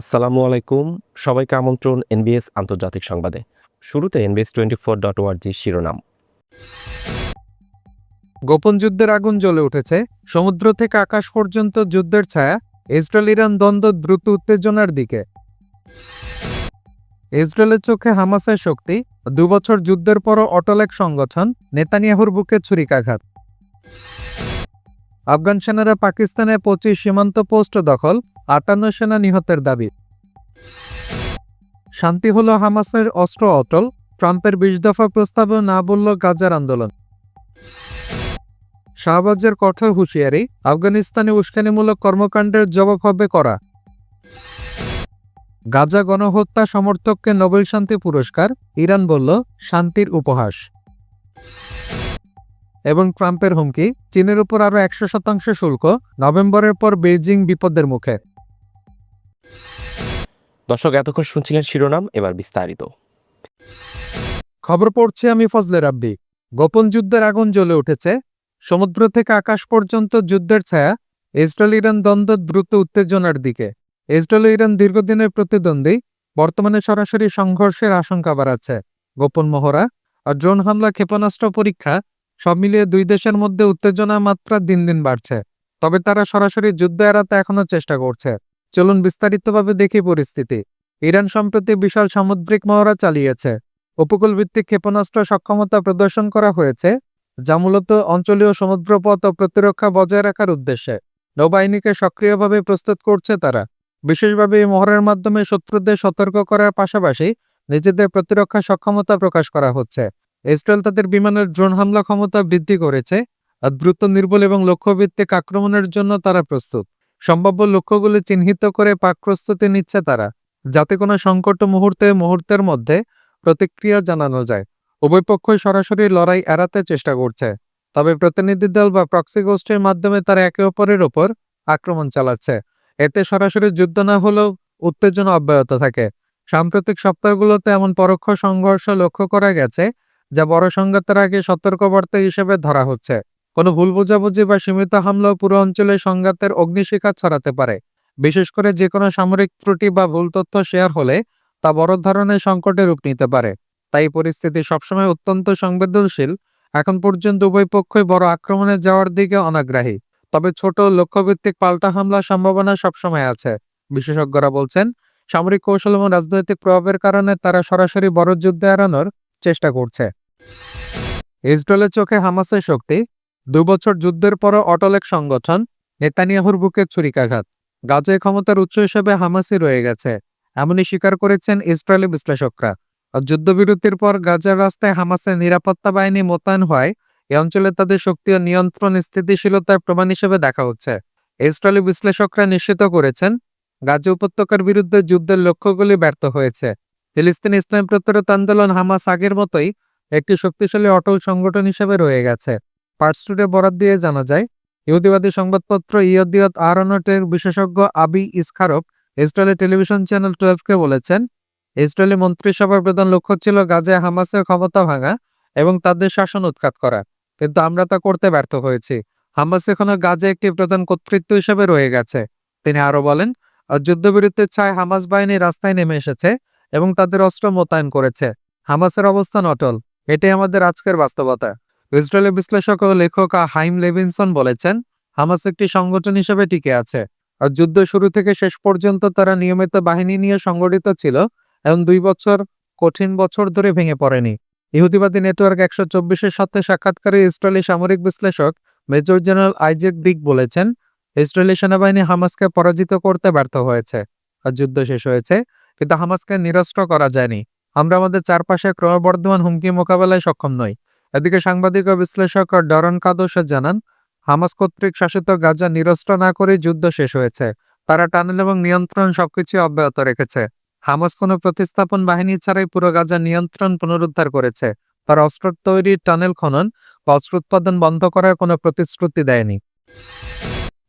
আসসালামু আলাইকুম। সবাইকে আমন্ত্রণ এনবিএস আন্তর্জাতিক সংবাদে। শুরুতে এনবিএস টোয়েন্টি ফোর ডট ওয়ার্জি শিরোনাম। গোপন যুদ্ধের আগুন জ্বলে উঠেছে। সমুদ্র থেকে আকাশ পর্যন্ত যুদ্ধের ছায়া। ইসরায়েল ইরান দ্বন্দ্ব দ্রুত উত্তেজনার দিকে। ইসরায়েলের চোখে হামাসের শক্তি। দুবছর যুদ্ধের পরও অটল এক সংগঠন, নেতানিয়াহুর বুকে ছুরিকাঘাত। আফগান সেনারা পাকিস্তানে পঁচিশ সীমান্ত পোস্ট দখল। আটান্ন সেনা নিহতের দাবি। শান্তি হলো হামাসের অস্ত্র অটল, ট্রাম্পের বিশ দফা প্রস্তাবে না বলল গাজার আন্দোলন। শাহবাজের কঠোর হুঁশিয়ারি, আফগানিস্তানে উস্কানিমূলক কর্মকাণ্ডের জবাব হবে করা। গাজা গণহত্যা সমর্থককে নোবেল শান্তি পুরস্কার, ইরান বলল শান্তির উপহাস। এবং ট্রাম্পের হুমকি, চীনের উপর আরও একশো শতাংশ শুল্ক, নভেম্বরের পর বেইজিং বিপদের মুখে। দর্শক, এতক্ষণ শুনছিলেন শিরোনাম, এবার বিস্তারিত। খবর পড়ছি আমি ফজলে রাব্বি। গোপন যুদ্ধের আগুন জ্বলে উঠেছে। সমুদ্র থেকে আকাশ পর্যন্ত যুদ্ধের ছায়া। ইসরায়েল ইরান দ্বন্দ্ব দ্রুত উত্তেজনার দিকে। ইসরায়েল ইরান দীর্ঘদিনের প্রতিদ্বন্দ্বী। বর্তমানে সরাসরি সংঘর্ষের আশঙ্কা বাড়াচ্ছে। গোপন মহড়া আর ড্রোন হামলা, ক্ষেপণাস্ত্র পরীক্ষা সব মিলিয়ে দুই দেশের মধ্যে উত্তেজনার মাত্রা দিন দিন বাড়ছে। তবে তারা সরাসরি যুদ্ধ এড়াতে এখনও চেষ্টা করছে। চলুন বিস্তারিতভাবে দেখি পরিস্থিতি। ইরান সম্প্রতি বিশাল সামুদ্রিক মহড়া চালিয়েছে। উপকূলভিত্তিক ক্ষেপণাস্ত্র সক্ষমতা প্রদর্শন করা হয়েছে, যা মূলত অঞ্চলীয় সমুদ্রপথ ও প্রতিরক্ষা বজায় রাখার উদ্দেশ্যে। নৌবাহিনীকে সক্রিয়ভাবে প্রস্তুত করছে তারা। বিশেষভাবে এই মহড়ার মাধ্যমে শত্রুদের সতর্ক করার পাশাপাশি নিজেদের প্রতিরক্ষা সক্ষমতা প্রকাশ করা হচ্ছে। ইসরায়েল তাদের বিমানের ড্রোন হামলা ক্ষমতা বৃদ্ধি করেছে দ্রুত, নির্বল এবং লক্ষ্যভিত্তিক আক্রমণের জন্য তারা প্রস্তুত। সম্ভাব্য লক্ষ্যগুলি চিহ্নিত করে পাক প্রস্তুতি নিচ্ছে তারা, যাতে কোনো সংকট মুহূর্তে মুহূর্তের মধ্যে প্রতিক্রিয়া জানানো যায়। উভয় পক্ষই সরাসরি লড়াই এড়াতে চেষ্টা করছে, তবে প্রতিনিধি দল বা প্রক্সি গোষ্ঠীর মাধ্যমে তারা একে অপরের ওপর আক্রমণ চালাচ্ছে। এতে সরাসরি যুদ্ধ না হলেও উত্তেজনা অব্যাহত থাকে। সাম্প্রতিক সপ্তাহগুলোতে এমন পরোক্ষ সংঘর্ষ লক্ষ্য করা গেছে, যা বড় সংঘাতের আগে সতর্কবার্তা হিসেবে ধরা হচ্ছে। কোনো ভুল বোঝাবুঝি বা সীমিত হামলাও পুরো অঞ্চলে সংঘাতের অগ্নিশিখা ছড়াতে পারে। বিশেষ করে যে কোনো সামরিক ত্রুটি বা ভুল তথ্য শেয়ার হলে তা বড় ধরনের সংকটে রূপ নিতে পারে। তাই পরিস্থিতি সবসময় অত্যন্ত সংবেদনশীল। এখন পর্যন্ত উভয় পক্ষই বড় আক্রমণে যাওয়ার দিকে অনাগ্রাহী। তবে ছোট লক্ষ্যভিত্তিক পাল্টা হামলার সম্ভাবনা সবসময় আছে। বিশেষজ্ঞরা বলছেন, সামরিক কৌশল এবং রাজনৈতিক প্রভাবের কারণে তারা সরাসরি বড় যুদ্ধে এড়ানোর চেষ্টা করছে। ইসরায়েলের চোখে হামাসের শক্তি দুবছর যুদ্ধের পরও অটল এক সংগঠন, নেতানিয়াহুর বুকে ছুরিকাঘাত। গাজায় ক্ষমতার উৎস হিসেবে হামাসই রয়ে গেছে, এমনই স্বীকার করেছেন ইসরায়েলি বিশ্লেষকরা। যুদ্ধবিরতির পর গাজার রাস্তায় হামাসের নিরাপত্তা বাহিনী মোতায়েন হয় এ অঞ্চলে তাদের শক্তি ও নিয়ন্ত্রণ স্থিতিশীলতার প্রমাণ হিসেবে দেখা হচ্ছে। ইসরায়েলি বিশ্লেষকরা নিশ্চিত করেছেন, গাজা উপত্যকার বিরুদ্ধে যুদ্ধের লক্ষ্যগুলি ব্যর্থ হয়েছে। ফিলিস্তিন ইসলাম প্রতিরোধ আন্দোলন হামাস আগের মতোই একটি শক্তিশালী অটল সংগঠন হিসেবে রয়ে গেছে। পার্টস্টুডে বরাদ দিয়ে জানা যায়, ইহুদিবাদী সংবাদপত্র ইয়দিয়ত আরনটের বিশেষজ্ঞ আবি ইসখারক ইসরায়েলের টেলিভিশন চ্যানেল টুয়েলভকে বলেছেন, ইসরায়েলি মন্ত্রিসভার প্রধান লক্ষ্য ছিল গাজায় হামাসের ক্ষমতা ভাঙা এবং তাদের শাসন উৎখাত করা। কিন্তু আমরা তা করতে ব্যর্থ হয়েছি। হামাস এখনও গাজে একটি প্রধান কর্তৃত্ব হিসেবে রয়ে গেছে। তিনি আরও বলেন আর যুদ্ধবিরতির ছায় হামাস বাহিনী রাস্তায় নেমে এসেছে এবং তাদের অস্ত্র মোতায়েন করেছে। হামাসের অবস্থান অটল এটাই আমাদের আজকের বাস্তবতা। ইসরায়েলের বিশ্লেষক ও লেখক হাইম লেভিনসন বলেছেন, হামাস একটি সংগঠন হিসেবে টিকে আছে। আর যুদ্ধ শুরু থেকে শেষ পর্যন্ত তারা নিয়মিত বাহিনী নিয়ে সংগঠিত ছিল এবং দুই বছর কঠিন বছর ধরে ভেঙে পড়েনি। ইহুদিবাদী নেটওয়ার্ক একশো চব্বিশের সাথে সাক্ষাৎকারে ইসরায়েলি সামরিক বিশ্লেষক মেজর জেনারেল আইজেক ব্রিক বলেছেন, ইসরায়েলি সেনাবাহিনী হামাসকে পরাজিত করতে ব্যর্থ হয়েছে আর যুদ্ধ শেষ হয়েছে, কিন্তু হামাসকে নিরস্ত্র করা যায়নি। আমরা আমাদের চারপাশে ক্রমবর্ধমান হুমকি মোকাবেলায় সক্ষম নই। এদিকে সাংবাদিক ও বিশ্লেষক ডরন কাদোস জানান, হামাস কর্তৃক শাসিত গাজা নিরস্ত্র না করে যুদ্ধ শেষ হয়েছে। তারা টানেল এবং নিয়ন্ত্রণ সবকিছু অব্যাহত রেখেছে। হামাস কোনো প্রতিস্থাপন বাহিনী ছাড়াই পুরো গাজা নিয়ন্ত্রণ পুনরুদ্ধার করেছে। তার অস্ত্র তৈরি টানেল খনন বা অস্ত্র উৎপাদন বন্ধ করার কোনো প্রতিশ্রুতি দেয়নি।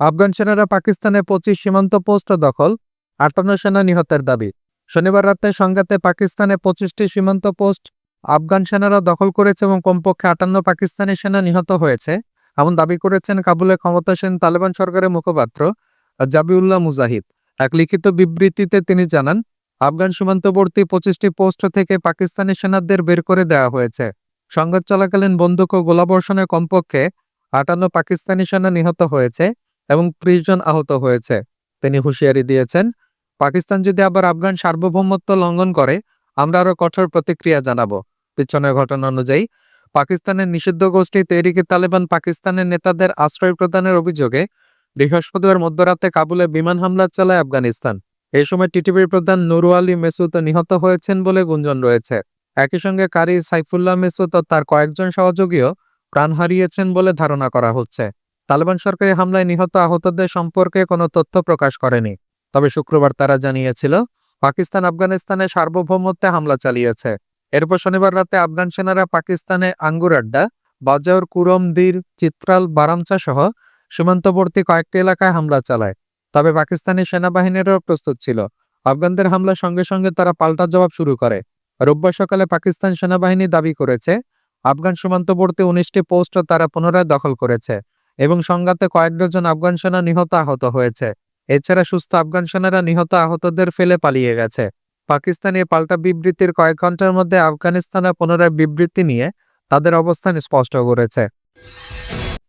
আফগান সেনারা পাকিস্তানে পঁচিশ সীমান্ত পোস্ট দখল, আটান্ন সেনা নিহতের দাবি। শনিবার রাতে সংঘাতে পাকিস্তানে পঁচিশটি সীমান্ত পোস্ট আফগান সেনারা দখল করেছে এবং কমপক্ষে আটান্ন পাকিস্তানি সেনা নিহত হয়েছে এমন দাবি করেছেন কাবুলে ক্ষমতাসীন তালেবান সরকারের মুখপাত্র জাবিউল্লাহ মুজাহিদ। এক লিখিত বিবৃতিতে তিনি জানান, আফগান সীমান্তবর্তী পঁচিশটি পোস্ট থেকে পাকিস্তানি সেনাদের বের করে দেওয়া হয়েছে। সংঘাত চলাকালীন বন্দুক ও গোলাবর্ষণে কমপক্ষে আটান্ন পাকিস্তানি সেনা নিহত হয়েছে এবং ত্রিশ জন আহত হয়েছে। তিনি হুঁশিয়ারি দিয়েছেন, পাকিস্তান যদি আবার আফগান সার্বভৌমত্ব লঙ্ঘন করে, আমরা আরও কঠোর প্রতিক্রিয়া জানাব। পিছনের ঘটনা অনুযায়ী, পাকিস্তানের নিষিদ্ধ গোষ্ঠী তেহরিকে তালেবান পাকিস্তানের নেতাদের আশ্রয় প্রদানের অভিযোগে বৃহস্পতিবার মধ্যরাতে কাবুলে বিমান হামলা চালায় আফগানিস্তান। এই সময় টিটিপির প্রধান নুরু আলী মেসুদ নিহত হয়েছেন বলে গুঞ্জন রয়েছে। একই সঙ্গে কারি সাইফুল্লাহ মেসুদ ও তার কয়েকজন সহযোগীও প্রাণ হারিয়েছেন বলে ধারণা করা হচ্ছে। তালেবান সরকারি হামলায় নিহত আহতদের সম্পর্কে কোনো তথ্য প্রকাশ করেনি। তবে শুক্রবার তারা জানিয়েছিল, পাকিস্তান আফগানিস্তানে সার্বভৌমত্বে হামলা চালিয়েছে। এরপর শনিবার রাতে আফগান সেনারা পাকিস্তানে আঙ্গুরাড্ডা বাজাউর কুরমদির চিত্রাল, বারামচা সহ সীমান্তবর্তী কয়েকটি এলাকায় হামলা চালায়। তবে পাকিস্তানি সেনাবাহিনীরও প্রস্তুত ছিল। আফগানদের হামলার সঙ্গে সঙ্গে তারা পাল্টা জবাব শুরু করে। রোববার সকালে পাকিস্তান সেনাবাহিনী দাবি করেছে, আফগান সীমান্তবর্তী উনিশটি পোস্ট তারা পুনরায় দখল করেছে এবং সংঘাতে কয়েক ডজন আফগান সেনা নিহত আহত হয়েছে। এছাড়া সুস্থ আফগান সেনারা নিহত আহতদের ফেলে পালিয়ে গেছে। পাকিস্তানি পাল্টা বিবৃতির কয়েক ঘণ্টার মধ্যে আফগানিস্তানে পুনরায় বিবৃতি নিয়ে তাদের অবস্থান স্পষ্ট করেছে।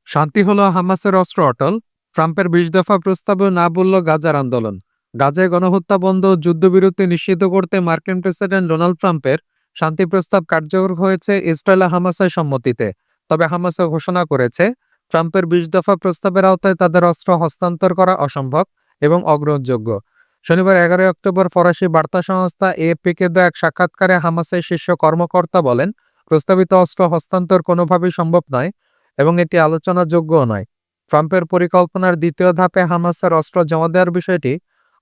শান্তি হলো হামাসের অস্ত্র অটল, ট্রাম্পের বিশ দফা প্রস্তাবে না বলল গাজার আন্দোলন। গাজায় গণহত্যা বন্ধ যুদ্ধবিরতি নিশ্চিত করতে মার্কিন প্রেসিডেন্ট ডোনাল্ড ট্রাম্পের শান্তি প্রস্তাব কার্যকর হয়েছে ইসরায়েল হামাসের সম্মতিতে। তবে হামাসে ঘোষণা করেছে, ট্রাম্পের বিশ দফা প্রস্তাবের আওতায় তাদের অস্ত্র হস্তান্তর করা অসম্ভব এবং অগ্রহণযোগ্য। শনিবার এগারোই অক্টোবর ফরাসি বার্তা সংস্থা এএফপিকে দেওয়া এক সাক্ষাৎকারে হামাসের শীর্ষ কর্মকর্তা বলেন, প্রস্তাবিত অস্ত্র হস্তান্তর কোনোভাবেই সম্ভব নয় এবং এটি আলোচনাযোগ্যও নয়। ট্রাম্পের পরিকল্পনার দ্বিতীয় ধাপে হামাসের অস্ত্র জমা দেওয়ার বিষয়টি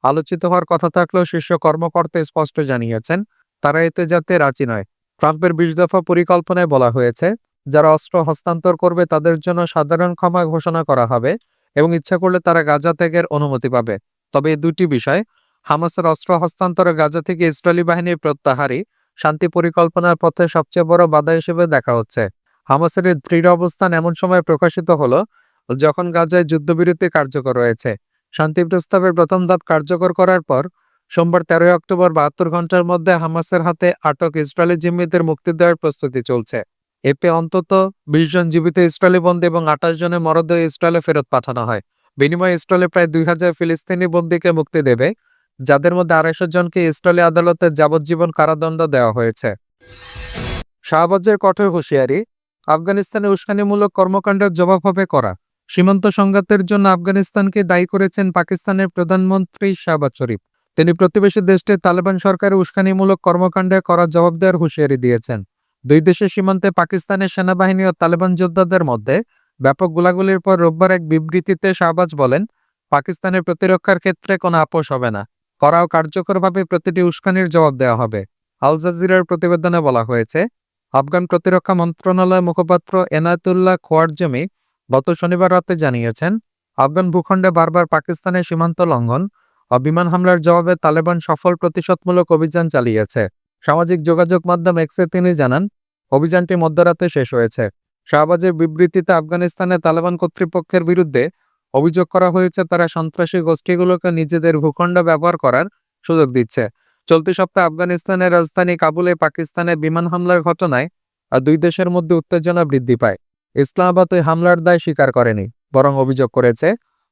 আলোচিত হওয়ার কথা থাকলেও শীর্ষ কর্মকর্তা স্পষ্ট জানিয়েছেন, তারা এতে যাতে রাজি নয়। ট্রাম্পের বিশ দফা পরিকল্পনায় বলা হয়েছে, যারা অস্ত্র হস্তান্তর করবে তাদের জন্য সাধারণ ক্ষমা ঘোষণা করা হবে এবং ইচ্ছা করলে তারা গাজা ত্যাগের অনুমতি পাবে। তবে দুটি বিষয়, হামাসের অস্ত্র হস্তান্তর গাজা থেকে ইসরায়েলি বাহিনীর প্রত্যাহারই শান্তি পরিকল্পনার পথে সবচেয়ে বড় বাধা হিসেবে দেখা হচ্ছে। হামাসের দৃঢ় অবস্থান এমন সময় প্রকাশিত হলো যখন গাজায় যুদ্ধবিরতি কার্যকর রয়েছে শান্তি প্রস্তাবের প্রথম ধাপ কার্যকর করার পর সোমবার তেরোই অক্টোবর বাহাত্তর ঘণ্টার মধ্যে হামাসের হাতে আটক ইসরায়েলি জিম্মিদের মুক্তি দেওয়ার প্রস্তুতি চলছে। এতে অন্তত বিশ জন জীবিত ইসরায়েলি বন্দী এবং আঠাশ জনের মরদেহ ইসরায়েলে ফেরত পাঠানো হয়। বিনিময়ে স্টলে প্রায় দুই হাজার ফিলিস্তিনি বন্দীকে মুক্তি দেবে, যাদের মধ্যে আড়াইশো জনকে স্টলে আদালতে যাবজ্জীবন কারাদণ্ড দেওয়া হয়েছে। শাহবাজের কঠোর হুঁশিয়ারি, আফগানিস্তানে উস্কানিমূলক কর্মকাণ্ডের জবাব হবে করা। সীমান্ত সংঘাতের জন্য আফগানিস্তানকে দায়ী করেছেন পাকিস্তানের প্রধানমন্ত্রী শাহবাজ শরীফ। তিনি প্রতিবেশী দেশটির তালেবান সরকারের উস্কানিমূলক কর্মকাণ্ডে করা জবাব দেওয়ার হুঁশিয়ারি দিয়েছেন। দুই দেশের সীমান্তে পাকিস্তানের সেনাবাহিনী ও তালেবান যোদ্ধাদের মধ্যে ব্যাপক গোলাগুলির পর রোববার এক বিবৃতিতে শাহবাজ বলেন, পাকিস্তানের প্রতিরক্ষার ক্ষেত্রে কোনো আপোষ হবে না। করাও কার্যকরভাবে প্রতিটি উস্কানির জবাব দেওয়া হবে। আল জাজিরার প্রতিবেদনে বলা হয়েছে, আফগান প্রতিরক্ষা মন্ত্রণালয়ের মুখপাত্র এনায়তুল্লাহ খোয়ারজমি গত শনিবার রাতে জানিয়েছেন, আফগান ভূখণ্ডে বারবার পাকিস্তানের সীমান্ত লঙ্ঘন ও বিমান হামলার জবাবে তালেবান সফল প্রতিশোধমূলক অভিযান চালিয়েছে। সামাজিক যোগাযোগ মাধ্যম এক্সে তিনি জানান, অভিযানটি মধ্যরাতে শেষ হয়েছে। শাহবাজের বিবৃতিতে আফগানিস্তানে তালেবান কর্তৃপক্ষের বিরুদ্ধে অভিযোগ করা হয়েছে, তারা সন্ত্রাসী গোষ্ঠীগুলোকে নিজেদের ভূখণ্ড ব্যবহার করার সুযোগ দিচ্ছে। চলতি সপ্তাহে আফগানিস্তানের রাজধানী কাবুলে পাকিস্তানের বিমান হামলার ঘটনায় দুই দেশের মধ্যে উত্তেজনা বৃদ্ধি পায়। ইসলামাবাদ ওই হামলার দায় স্বীকার করেনি, বরং অভিযোগ করেছে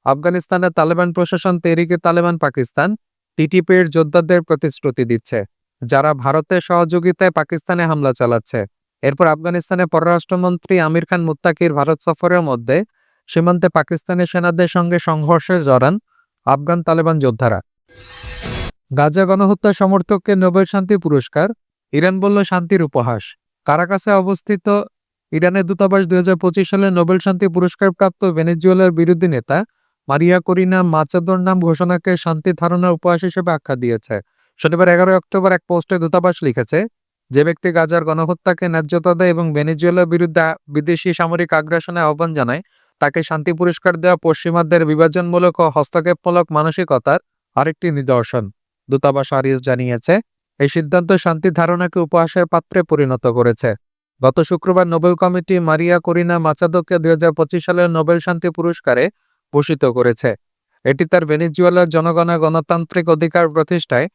আফগানিস্তানের তালেবান প্রশাসন তেরিকে তালেবান পাকিস্তান টিটিপির যোদ্ধাদের প্রতিশ্রুতি দিচ্ছে, যারা ভারতের সহযোগিতায় পাকিস্তানে হামলা চালাচ্ছে। এরপর আফগানিস্তানের পররাষ্ট্রমন্ত্রী আমির খান মুত্তাকির ভারত সফরের মধ্যে সীমান্তে পাকিস্তানি সেনাদের সঙ্গে সংঘর্ষে জড়ান আফগান তালেবান যোদ্ধারা। গাজা গণহত্যা সমর্থককে নোবেল শান্তি পুরস্কার, ইরান বলল শান্তির উপহাস। কারাকাসে অবস্থিত ইরানের দূতাবাস দুই হাজার পঁচিশ সালে নোবেল শান্তি পুরস্কার প্রাপ্ত ভেনেজুয়েলার বিরোধী নেতা মারিয়া করিনা মাচাদোর নাম ঘোষণাকে শান্তি ধারণার উপহাস হিসেবে আখ্যা দিয়েছে। শনিবার এগারোই অক্টোবর এক পোস্টে দূতাবাস লিখেছে যে ব্যক্তি গাজার গণহত্যাকে ন্যায্যতা দেয় এবং ভেনেজুয়েলার বিরুদ্ধে বিদেশি সামরিক আগ্রাসনে আহ্বান জানায়, তাকে শান্তি পুরস্কার দেওয়া পশ্চিমাদের বিভাজনমূলক ও হস্তক্ষেপমূলক মানসিকতার আরেকটি নিদর্শন। দূতাবাস আরিয়াস জানিয়েছে, এই সিদ্ধান্ত শান্তি ধারণাকে উপহাসের পাত্রে পরিণত করেছে। গত শুক্রবার নোবেল কমিটি মারিয়া করিনা মাচাদোকে দুই হাজার পঁচিশ সালের নোবেল শান্তি পুরস্কারে ভূষিত করেছে। এটি তার ভেনেজুয়েলার জনগণের গণতান্ত্রিক অধিকার প্রতিষ্ঠায়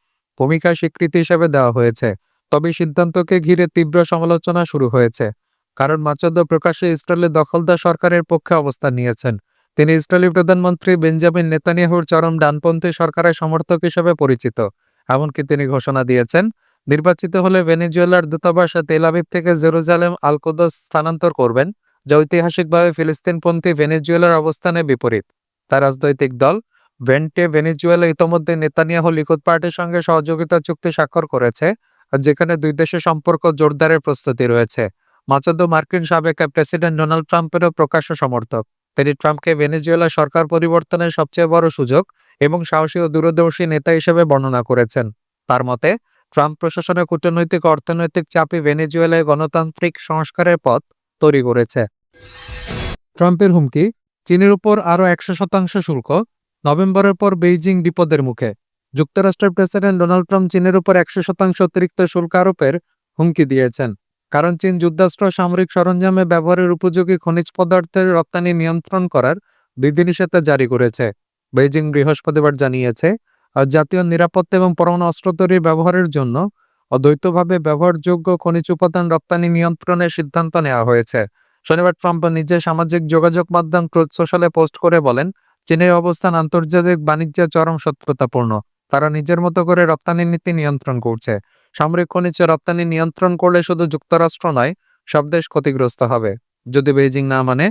ভূমিকা স্বীকৃতি হিসেবে দেওয়া হয়েছে। তবে সিদ্ধান্তকে ঘিরে তীব্র সমালোচনা শুরু হয়েছে। কারণ মাচাদো প্রকাশ্যে ইসরায়েলের দখলদার সরকারের পক্ষে অবস্থান নিয়েছেন। তিনি ইসরায়েলি প্রধানমন্ত্রী বেঞ্জামিন নেতানিয়াহুর চরম ডানপন্থী সরকারের সমর্থক হিসেবে পরিচিত। এমনকি তিনি ঘোষণা দিয়েছেন, নির্বাচিত হলে ভেনেজুয়েলার দূতাবাস তেল আবিব থেকে জেরুজালেম আলকোদস স্থানান্তর করবেন, যা ঐতিহাসিকভাবে ফিলিস্তিনপন্থী ভেনেজুয়েলার অবস্থানে বিপরীত। তার রাজনৈতিক দল, ভেন্টে ভেনেজুয়েলা ইতোমধ্যে নেতানিয়াহু লিকুদ পার্টির সঙ্গে সহযোগিতা চুক্তি স্বাক্ষর করেছে যেখানে দুই দেশের সম্পর্ক জোরদারের প্রস্তুতি রয়েছে। মাচাদো মার্কিন সাবেক প্রেসিডেন্ট ডোনাল্ড ট্রাম্পেরও প্রকাশ্য সমর্থক। তিনি ট্রাম্পকে ভেনেজুয়েলা সরকার পরিবর্তনের সবচেয়ে বড় সুযোগ এবং সাহসী ও দূরদর্শী নেতা হিসেবে বর্ণনা করেছেন। তার মতে, ট্রাম্প প্রশাসনে কূটনৈতিক অর্থনৈতিক চাপই ভেনেজুয়েলায় গণতান্ত্রিক সংস্কারের পথ তৈরি করেছে। ট্রাম্পের হুমকি চীনের উপর আরও একশো শতাংশ শুল্ক, নভেম্বরের পর বেইজিং বিপদের মুখে। যুক্তরাষ্ট্রের প্রেসিডেন্ট ডোনাল্ড ট্রাম্প চীনের উপর একশো শতাংশ অতিরিক্ত শুল্ক আরোপের হুমকি দিয়েছেন। কারণ চীন যুদ্ধাস্ত্র, সামরিক সরঞ্জামে ব্যবহারের উপযোগী খনিজ পদার্থের রপ্তানি নিয়ন্ত্রণ করার বিধিনিষেধা জারি করেছে। বেইজিং বৃহস্পতিবার জানিয়েছে, জাতীয় নিরাপত্তা এবং পরমাণু অস্ত্র তৈরির ব্যবহারের জন্য অদ্বৈতভাবে ব্যবহারযোগ্য খনিজ উপাদান রপ্তানি নিয়ন্ত্রণের সিদ্ধান্ত নেওয়া হয়েছে। শনিবার ট্রাম্প নিজে সামাজিক যোগাযোগ মাধ্যম ট্রুথ সোশ্যালে পোস্ট করে বলেন, চীনের অবস্থান আন্তর্জাতিক বাণিজ্যে চরম সত্যতাপূর্ণ তারা নিজের মতো করে রপ্তানি নীতি নিয়ন্ত্রণ করছে। সামরিক খনিজে রপ্তানি নিয়ন্ত্রণ করলে শুধু যুক্তরাষ্ট্র নয়, সব দেশ ক্ষতিগ্রস্ত হবে। যদি বেইজিং না মানে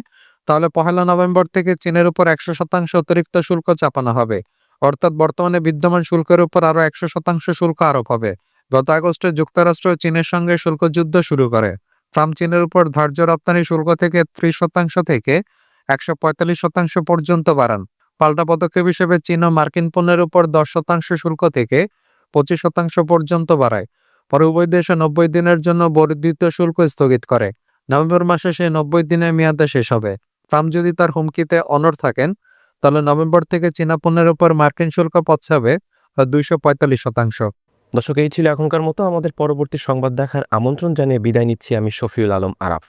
তাহলে পহেলা নভেম্বর থেকে চীনের উপর একশো শতাংশ অতিরিক্ত শুল্ক চাপানো হবে। অর্থাৎ বর্তমানে বিদ্যমান শুল্কের উপর আরও একশো শতাংশ শুল্ক আরোপ হবে। গত আগস্টে যুক্তরাষ্ট্র চীনের সঙ্গে শুল্ক যুদ্ধ শুরু করে। ট্রাম্প চীনের উপর ধার্য রপ্তানি শুল্ক থেকে ত্রিশ শতাংশ থেকে একশো পঁয়তাল্লিশ শতাংশ পর্যন্ত বাড়ান। পাল্টা পদক্ষেপ হিসেবে চীন মার্কিন পণ্যের উপর দশ শতাংশ শুল্ক থেকে পঁচিশ শতাংশ পর্যন্ত বাড়ায়। পরে উভয় দেশে নব্বই দিনের জন্য বর্ধিত শুল্ক স্থগিত করে। নভেম্বর মাসে সেই নব্বই দিনের মেয়াদে শেষ হবে। ট্রাম্প যদি তার হুমকিতে অনড় থাকেন, তাহলে নভেম্বর থেকে চীনা পণ্যের উপর মার্কিন শুল্ক পৌঁছাবে দুইশো পঁয়তাল্লিশ শতাংশ। দর্শক, এই ছিল এখনকার মতো। আমাদের পরবর্তী সংবাদ দেখার আমন্ত্রণ জানিয়ে বিদায় নিচ্ছি আমি শফিউল আলম আরাফ।